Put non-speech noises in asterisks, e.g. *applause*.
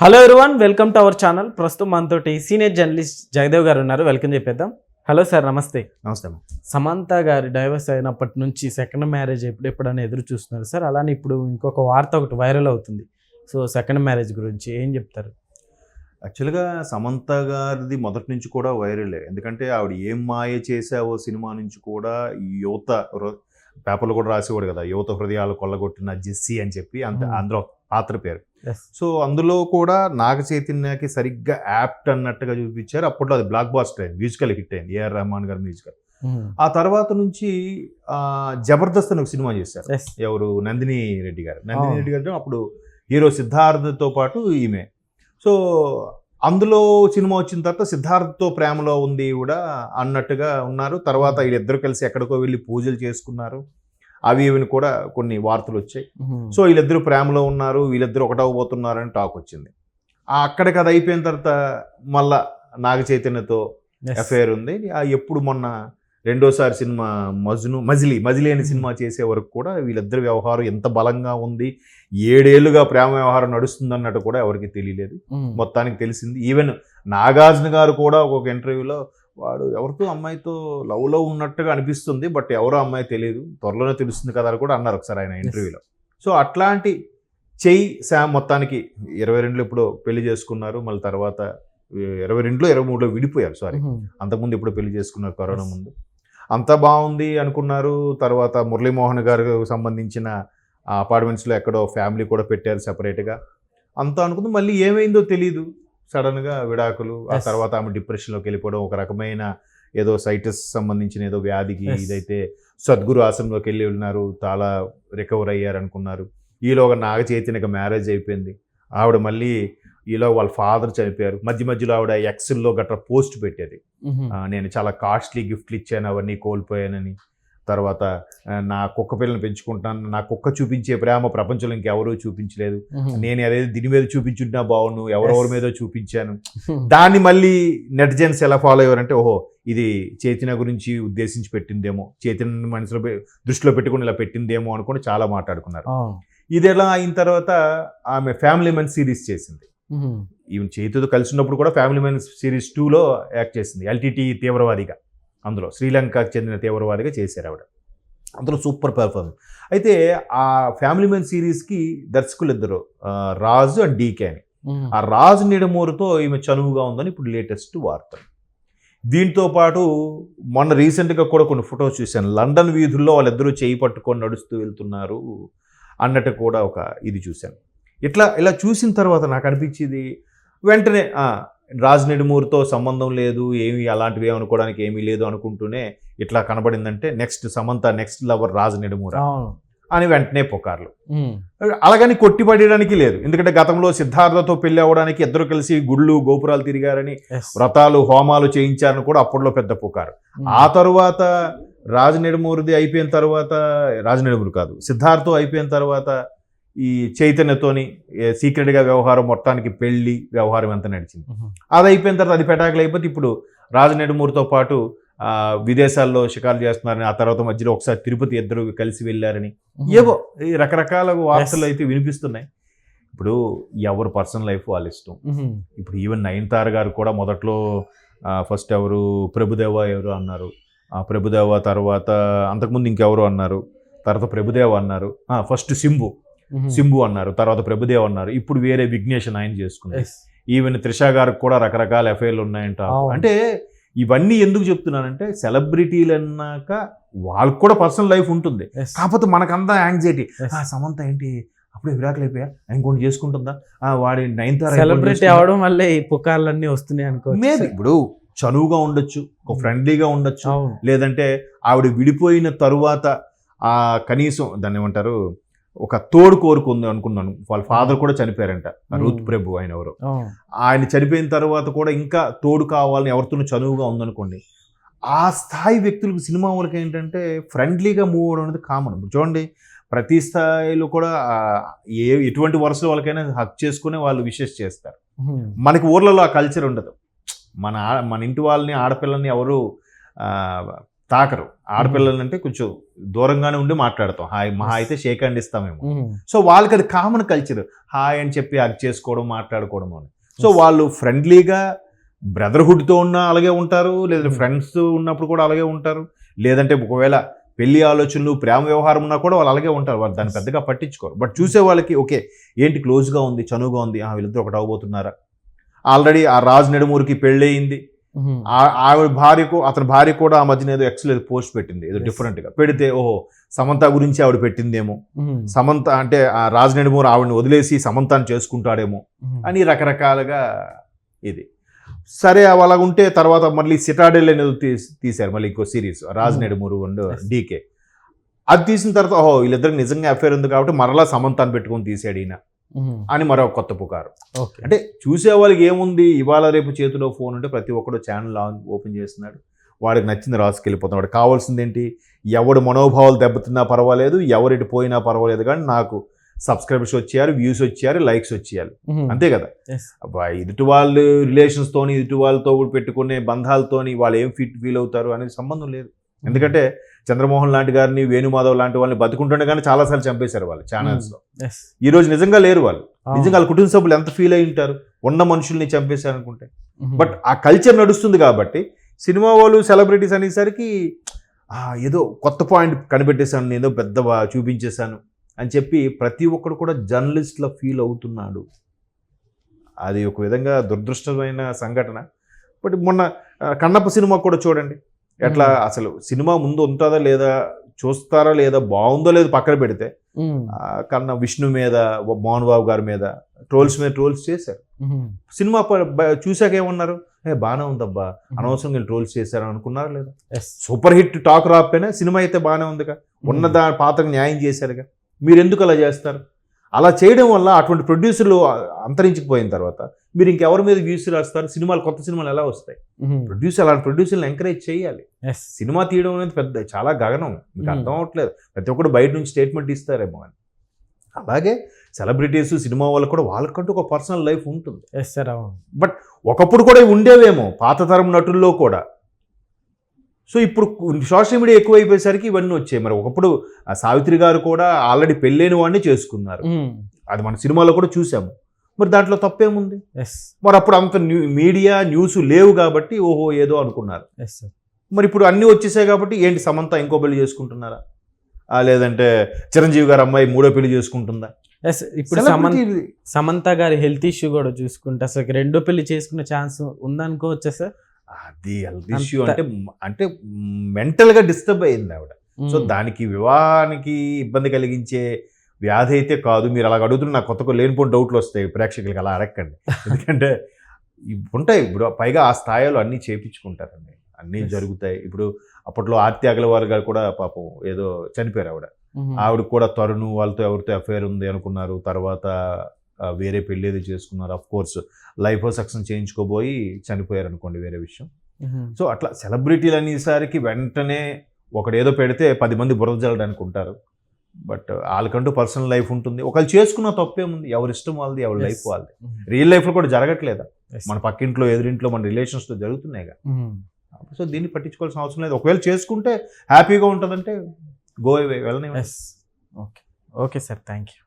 Hello everyone welcome to our channel ప్రస్తుతం మనతోటి senior journalist Jagdev గారు ఉన్నారు. వెల్కమ్ చెప్పేద్దాం. హలో సార్ నమస్తే. నమస్తే. సమంత గారి డైవర్స్ అయినప్పటి నుంచి సెకండ్ మ్యారేజ్ ఎప్పుడు ఎప్పుడని ఎదురు చూస్తున్నారు సార్ అలానే ఇప్పుడు ఇంకొక వార్త ఒకటి వైరల్ అవుతుంది. సో సెకండ్ మ్యారేజ్ గురించి ఏం చెప్తారు? యాక్చువల్గా సమంత గారిది మొదటి నుంచి కూడా వైరలే ఎందుకంటే ఆవిడ ఏం మాయ చేసావో సినిమా నుంచి కూడా యువత పేపర్లో కూడా రాసేవాడు కదా. యువత హృదయాలు కొల్లగొట్టిన జెస్సీ అని చెప్పి అంత Hmm. అందులో పాత్ర పేరు. సో అందులో కూడా నాగ చైతన్యకి సరిగ్గా యాప్ట్ అన్నట్టుగా చూపించారు. అప్పట్లో అది బ్లాక్ బాస్టర్ అయింది మ్యూజికల్ హిట్ అయింది ఏఆర్ రెహమాన్ గారి మ్యూజికల్. ఆ తర్వాత నుంచి ఆ, జబర్దస్త్ అని ఒక సినిమా చేశారు. ఎవరు? నందిని రెడ్డి గారు. నందిని అవును. రెడ్డి గారు అప్పుడు హీరో సిద్ధార్థతో పాటు ఈమె. సో అందులో సినిమా వచ్చిన తర్వాత సిద్ధార్థతో ప్రేమలో ఉంది కూడా అన్నట్టుగా ఉన్నారు. తర్వాత వీళ్ళిద్దరు కలిసి ఎక్కడికో వెళ్ళి పూజలు చేసుకున్నారు. అవి ఇవిని కూడా కొన్ని వార్తలు వచ్చాయి. సో వీళ్ళిద్దరు ప్రేమలో ఉన్నారు వీళ్ళిద్దరు ఒకటవబోతున్నారని టాక్ వచ్చింది. ఆ అక్కడికి అది అయిపోయిన తర్వాత మళ్ళా నాగ చైతన్యతో అఫైర్ ఉంది. ఆ ఎప్పుడు మొన్న రెండోసారి సినిమా మజ్ను మజిలీ మజిలీ అనే సినిమా చేసే వరకు కూడా వీళ్ళిద్దరి వ్యవహారం ఎంత బలంగా ఉంది ఏడేళ్ళుగా ప్రేమ వ్యవహారం నడుస్తుంది అన్నట్టు కూడా ఎవరికి తెలియలేదు. మొత్తానికి తెలిసింది. ఈవెన్ నాగార్జున గారు కూడా ఒక ఇంటర్వ్యూలో వాడు ఎవరితో అమ్మాయితో లవ్లో ఉన్నట్టుగా అనిపిస్తుంది బట్ ఎవరో అమ్మాయి తెలియదు త్వరలోనే తెలుస్తుంది కదా అని కూడా అన్నారు ఒకసారి ఆయన ఇంటర్వ్యూలో. సో అట్లాంటి చెయ్యి శామ్ మొత్తానికి ఇరవై రెండులో ఇప్పుడు పెళ్ళి చేసుకున్నారు మళ్ళీ తర్వాత ఇరవై రెండులో ఇరవై మూడులో విడిపోయారు సారీ. అంతకుముందు ఇప్పుడు పెళ్ళి చేసుకున్నారు కరోనా. ముందు. అంతా బాగుంది అనుకున్నారు తర్వాత మురళీమోహన్ గారికి సంబంధించిన అపార్ట్మెంట్స్లో ఎక్కడో ఫ్యామిలీ కూడా పెట్టారు సెపరేట్గా అంతా అనుకుంది మళ్ళీ ఏమైందో తెలియదు సడన్గా విడాకులు ఆ. తర్వాత ఆమె డిప్రెషన్లోకి వెళ్ళిపోవడం ఒక రకమైన ఏదో సైటస్ సంబంధించిన ఏదో వ్యాధికి. ఇదైతే సద్గురు ఆశ్రమంలోకి వెళ్ళి ఉన్నారు చాలా రికవర్ అయ్యారు అనుకున్నారు ఈలోగా నాగ చైతన్యకి మ్యారేజ్ అయిపోయింది. ఆవిడ మళ్ళీ ఈలో వాళ్ళ ఫాదర్ చనిపోయారు. మధ్య మధ్యలో ఆవిడ ఎక్సెల్లో గట్రా పోస్ట్ పెట్టేది. నేను చాలా కాస్ట్లీ గిఫ్ట్లు ఇచ్చాను అవన్నీ కోల్పోయానని. తర్వాత నా కుక్క పిల్లని పెంచుకుంటాను నా కుక్క చూపించే ప్రేమ ప్రపంచంలో ఇంకెవరూ చూపించలేదు. నేను అదే దీని మీద చూపించుంటున్నా బాగుండు ఎవరెవరి. మీద చూపించాను. దాన్ని మళ్ళీ నెటిజన్స్ ఎలా ఫాలో అయ్యారంటే ఓహో ఇది చైతన్య గురించి ఉద్దేశించి పెట్టిందేమో చైతన్య మనసులో దృష్టిలో పెట్టుకుని ఇలా పెట్టిందేమో అనుకుని చాలా మాట్లాడుకున్నారు. ఇది ఎలా అయిన తర్వాత ఆమె ఫ్యామిలీ మెన్ సిరీస్ చేసింది. ఈవెన్ చైతుతో కలిసి ఉన్నప్పుడు కూడా ఫ్యామిలీ మెన్ సిరీస్ టూలో యాక్ట్ చేసింది ఎల్టీటీ తీవ్రవాదిగా. అందులో శ్రీలంకకు చెందిన తీవ్రవాదిగా చేశారు ఆవిడ. అందులో సూపర్ పెర్ఫార్మెన్స్ అయితే ఆ ఫ్యామిలీ మెన్ సిరీస్కి దర్శకులు ఇద్దరు రాజు అండ్ డీకే అని. ఆ రాజు నిడమూరుతో ఈమె చనువుగా ఉందని ఇప్పుడు లేటెస్ట్ వార్త. దీంతో పాటు మొన్న రీసెంట్గా కూడా కొన్ని ఫొటోస్ చూశాను. లండన్ వీధుల్లో వాళ్ళిద్దరూ చేయి పట్టుకొని నడుస్తూ వెళ్తున్నారు అన్నట్టు కూడా ఒక ఇది చూశాను. ఇట్లా ఇలా చూసిన తర్వాత నాకు అనిపించింది వెంటనే ఆ, రాజ్ నెడుమూరుతో సంబంధం లేదు ఏమి అలాంటివి అనుకోవడానికి ఏమీ లేదు అనుకుంటూనే ఇట్లా కనబడిందంటే next Samantha next lover Raj Nidimoru అని వెంటనే పుకార్లు. అలాగని కొట్టిపడడానికి లేదు. ఎందుకంటే గతంలో సిద్ధార్థతో పెళ్ళి అవ్వడానికి ఇద్దరు కలిసి గుళ్ళు గోపురాలు తిరిగారని వ్రతాలు హోమాలు చేయించారని కూడా అప్పట్లో పెద్ద పుకారు. ఆ తరువాత రాజనెడుమూరిది అయిపోయిన తర్వాత రాజనెడుమూరు కాదు సిద్ధార్థతో అయిపోయిన తర్వాత ఈ చైతన్యతోని సీక్రెట్గా వ్యవహారం మొత్తానికి పెళ్ళి వ్యవహారం ఎంత నడిచింది. అది అయిపోయిన తర్వాత అది పెటాకులు అయిపోతే ఇప్పుడు రాజనెడుమూరితో పాటు ఆ, విదేశాల్లో షికారు చేస్తున్నారని ఆ తర్వాత మధ్యలో ఒకసారి తిరుపతి ఇద్దరు కలిసి వెళ్ళారని ఏవో రకరకాల వార్తలు. అయితే వినిపిస్తున్నాయి. ఇప్పుడు ఎవరు పర్సనల్ లైఫ్ వాళ్ళ ఇష్టం. ఇప్పుడు ఈవెన్ నయనతార గారు కూడా మొదట్లో ఫస్ట్ ఎవరు? ప్రభుదేవ ఎవరు అన్నారు. ఆ ప్రభుదేవ తర్వాత అంతకుముందు ఇంకెవరు అన్నారు? తర్వాత ప్రభుదేవ అన్నారు. ఫస్ట్ సింబు. సింబు అన్నారు తర్వాత ప్రభుదేవ్ అన్నారు ఇప్పుడు వేరే విఘ్నేషన్ ఆయన చేసుకున్నారు. ఈవెన్ త్రిష గారికి కూడా రకరకాల ఎఫ్ఐఆర్లు ఉన్నాయంట. అంటే ఇవన్నీ ఎందుకు చెప్తున్నానంటే సెలబ్రిటీలు అన్నాక వాళ్ళకి కూడా పర్సనల్ లైఫ్ ఉంటుంది. కాకపోతే మనకంతా యాంగ్జైటీ. ఆ సమంత ఏంటి? అప్పుడే విడాకులు అయిపోయా? ఇంకోటి చేసుకుంటుందా? ఆ వాడి నైన్ సెలబ్రిటీ అవడం వల్లే ఈ పుకార్లన్నీ వస్తున్నాయి అనుకో ఇప్పుడు చనువుగా ఉండొచ్చు ఒక. ఫ్రెండ్లీగా ఉండొచ్చు. లేదంటే ఆవిడ విడిపోయిన తరువాత ఆ కనీసం దాన్ని ఏమంటారు? ఒక తోడు కోరుకుంది అనుకున్నాను. వాళ్ళ ఫాదర్ కూడా చనిపోయారంట. రూత్. ప్రభు ఆయన ఎవరు. ఆయన చనిపోయిన తర్వాత కూడా ఇంకా తోడు కావాలని ఎవరితోనూ చనువుగా ఉందనుకోండి. ఆ స్థాయి వ్యక్తులకు సినిమా వాళ్ళకి ఏంటంటే ఫ్రెండ్లీగా మూవ్ అవడం అనేది కామన్. చూడండి ప్రతి స్థాయిలో కూడా ఏ ఎటువంటి వరుసలో వాళ్ళకైనా హక్ చేసుకుని వాళ్ళు విషెస్ చేస్తారు. మనకి ఊర్లలో ఆ కల్చర్ ఉండదు. మన మన ఇంటి వాళ్ళని ఆడపిల్లల్ని ఎవరు తాకరు. ఆడపిల్లలు అంటే కొంచెం దూరంగానే ఉండి మాట్లాడతాం. హాయ్ మహా అయితే షేక్ హ్యాండ్ ఇస్తామేమో. మ్మ్. సో వాళ్ళకి అది కామన్ కల్చర్ హాయ్ అని చెప్పి అది చేసుకోవడం మాట్లాడుకోవడం అని. సో వాళ్ళు ఫ్రెండ్లీగా బ్రదర్హుడ్తో ఉన్న అలాగే ఉంటారు లేదా Hmm. ఫ్రెండ్స్ ఉన్నప్పుడు కూడా అలాగే ఉంటారు. లేదంటే ఒకవేళ పెళ్ళి ఆలోచనలు ప్రేమ వ్యవహారం ఉన్నా కూడా వాళ్ళు అలాగే ఉంటారు. వాళ్ళు దాన్ని. పెద్దగా పట్టించుకోరు. బట్ చూసే వాళ్ళకి ఓకే ఏంటి క్లోజ్గా ఉంది చనువుగా ఉంది? ఆ, వీళ్ళిద్దరు ఒకటి అవబోతున్నారా ఆల్రెడీ ఆ రాజు నెడుమూరికి పెళ్ళయింది. ఆవిడ భార్యకు అతని భార్య కూడా ఆ మధ్యన ఏదో ఎక్స్ ఏదో పోస్ట్ పెట్టింది ఏదో different గా పెడితే ఓహో సమంత గురించి ఆవిడ పెట్టిందేమో. సమంత అంటే ఆ రాజు నెడుమూరు ఆవిడని వదిలేసి సమంతాన్ని చేసుకుంటాడేమో. అని రకరకాలుగా ఇది సరే అవి అలా ఉంటే తర్వాత మళ్ళీ సిటాడెల్ అనేది తీస్- తీశారు మళ్ళీ ఇంకో series Raj Hmm. Nidimoru and. DK అది తీసిన తర్వాత ఓహో వీళ్ళిద్దరికి నిజంగా అఫేర్ ఉంది కాబట్టి మరలా సమంతాన్ని పెట్టుకొని తీసాడు ఈయన. అని మరో కొత్త పుకారు. ఓకే. అంటే చూసే వాళ్ళకి ఏముంది? ఇవాళ రేపు చేతిలో ఫోన్ ఉంటే ప్రతి ఒక్కడు ఛానల్ ఆన్ ఓపెన్ చేస్తున్నాడు. వాడికి నచ్చింది రాసుకెళ్ళిపోతున్నాడు వాడికి కావాల్సింది ఏంటి? ఎవడు మనోభావాలు దెబ్బతిన్నా పర్వాలేదు ఎవరిటి పోయినా పర్వాలేదు కానీ నాకు సబ్స్క్రైబర్స్ వచ్చారు వ్యూస్ వచ్చారు లైక్స్ వచ్చేయాలి. అంతే కదా? ఎదుటి వాళ్ళు రిలేషన్స్ తోని ఎదుటి వాళ్ళతో పెట్టుకునే బంధాలతోని వాళ్ళు ఏం ఫీట్ ఫీల్ అవుతారు అనేది సంబంధం లేదు. ఎందుకంటే చంద్రమోహన్ లాంటి గారిని వేణుమాధవ్ లాంటి వాళ్ళని బతుకుంటుండగానే చాలాసార్లు చంపేశారు వాళ్ళు ఛానల్స్లో Yes. ఈ రోజు నిజంగా లేరు వాళ్ళు. అవును. నిజంగా వాళ్ళ కుటుంబ సభ్యులు ఎంత ఫీల్ అయి ఉంటారు? ఉన్న మనుషుల్ని చంపేశారు అనుకుంటే. బట్ ఆ కల్చర్ నడుస్తుంది కాబట్టి సినిమా వాళ్ళు సెలబ్రిటీస్ అనేసరికి "ఆ, ఏదో కొత్త పాయింట్ కనిపెట్టేశాను నేను ఏదో పెద్ద చూపించేశాను అని చెప్పి ప్రతి ఒక్కడు కూడా జర్నలిస్ట్లా ఫీల్ అవుతున్నాడు. అది ఒక విధంగా దురదృష్టమైన సంఘటన. బట్ మొన్న కన్నప్ప సినిమా కూడా చూడండి. ఎట్లా. అసలు సినిమా ముందు ఉంటుందా లేదా చూస్తారా లేదా బాగుందో లేదో పక్కన పెడితే. కన్న విష్ణు మీద మోహన్ బాబు గారి మీద ట్రోల్స్ మీద ట్రోల్స్ చేశారు. సినిమా చూశాక ఏమన్నారు? ఏ బాగానే ఉందబ్బా అనవసరంగా ట్రోల్స్ చేశారు అనుకున్నారా లేదా. సూపర్ హిట్ టాక్ రాకపోయినా సినిమా అయితే బాగానే ఉందిగా. ఉన్న దా పాత్రకు న్యాయం చేశారుగా. మీరు ఎందుకు అలా చేస్తారు? అలా చేయడం వల్ల అటువంటి ప్రొడ్యూసర్లు అంతరించిపోయిన తర్వాత మీరు ఇంకెవరి మీద వ్యూస్ రాస్తారు సినిమాలు కొత్త సినిమాలు ఎలా వస్తాయి. ప్రొడ్యూసర్ అలాంటి ప్రొడ్యూసర్లు ఎంకరేజ్ చేయాలి. సినిమా తీయడం అనేది పెద్ద చాలా గగనం మీకు. అర్థం అవ్వట్లేదు ప్రతి ఒక్కరు బయట నుంచి స్టేట్మెంట్ ఇస్తారేమో అని అలాగే సెలబ్రిటీస్ సినిమా వాళ్ళకు కూడా వాళ్ళకంటూ ఒక పర్సనల్ లైఫ్ ఉంటుంది. అవును. ఒకప్పుడు కూడా ఉండేవేమో పాత తరం నటుల్లో కూడా సో ఇప్పుడు సోషల్ మీడియా ఎక్కువైపోయేసరికి ఇవన్నీ వచ్చాయి. మరి ఒకప్పుడు సావిత్రి గారు కూడా ఆల్రెడీ పెళ్ళైన వాడిని చేసుకున్నారు. అది మన సినిమాలో కూడా చూసాము. మరి దాంట్లో తప్పేముంది? Yes. మరి అప్పుడు అంత న్యూ మీడియా న్యూస్ లేవు కాబట్టి ఓహో ఏదో అనుకున్నారు. Yes, sir. మరి ఇప్పుడు అన్నీ వచ్చేసాయి కాబట్టి ఏంటి సమంత ఇంకో పెళ్ళి చేసుకుంటున్నారా? లేదంటే చిరంజీవి గారు అమ్మాయి మూడో పెళ్ళి చేసుకుంటుందా? Yes, ఇప్పుడు సమంత గారి హెల్త్ ఇష్యూ కూడా చూసుకుంటే అసలు రెండో పెళ్ళి చేసుకునే ఛాన్స్ ఉందనుకోవచ్చా సార్ అది హెల్త్ ఇష్యూ అంటే అంటే మెంటల్గా డిస్టర్బ్ అయింది ఆవిడ. సో. దానికి వివాహానికి ఇబ్బంది కలిగించే వ్యాధి అయితే కాదు. మీరు అలా అడుగుతున్న నాకు కొత్త లేనిపోయిన డౌట్లు వస్తాయి. ప్రేక్షకులకి అలా అడగండి *laughs* ఎందుకంటే ఉంటాయి. ఇప్పుడు పైగా ఆ స్థాయిలో అన్నీ చేపించుకుంటారండి. అన్నీ. జరుగుతాయి. ఇప్పుడు అప్పట్లో ఆర్తి అగలవారు గారు కూడా పాపం ఏదో చనిపోయారు ఆవిడ. ఆవిడ కూడా తరుణ్ వాళ్ళతో ఎవరితో అఫేర్ ఉంది అనుకున్నారు. తర్వాత వేరే పెళ్ళి ఏదో చేసుకున్నారు అఫ్ కోర్స్ లైఫ్ సక్సెస్ చేయించుకోబోయి చనిపోయారు అనుకోండి వేరే విషయం. సో అట్లా సెలబ్రిటీలు అనేసరికి వెంటనే ఒకడు ఏదో పెడితే పది మంది బురద జల్లడానికి ఉంటారు. బట్ వాళ్ళకంటూ పర్సనల్ లైఫ్ ఉంటుంది. ఒకళ్ళు చేసుకున్న తప్పేముంది? ఎవరి ఇష్టం వాళ్ళది ఎవరి. లైఫ్ వాళ్ళది. రియల్ లైఫ్లో కూడా జరగట్లేదా. మన పక్కింట్లో ఎదురింట్లో మన రిలేషన్స్తో జరుగుతున్నాయిగా. సో దీన్ని పట్టించుకోవాల్సిన అవసరం లేదు. ఒకవేళ చేసుకుంటే హ్యాపీగా ఉంటుందంటే గో వెళ్ళని okay okay sir thank you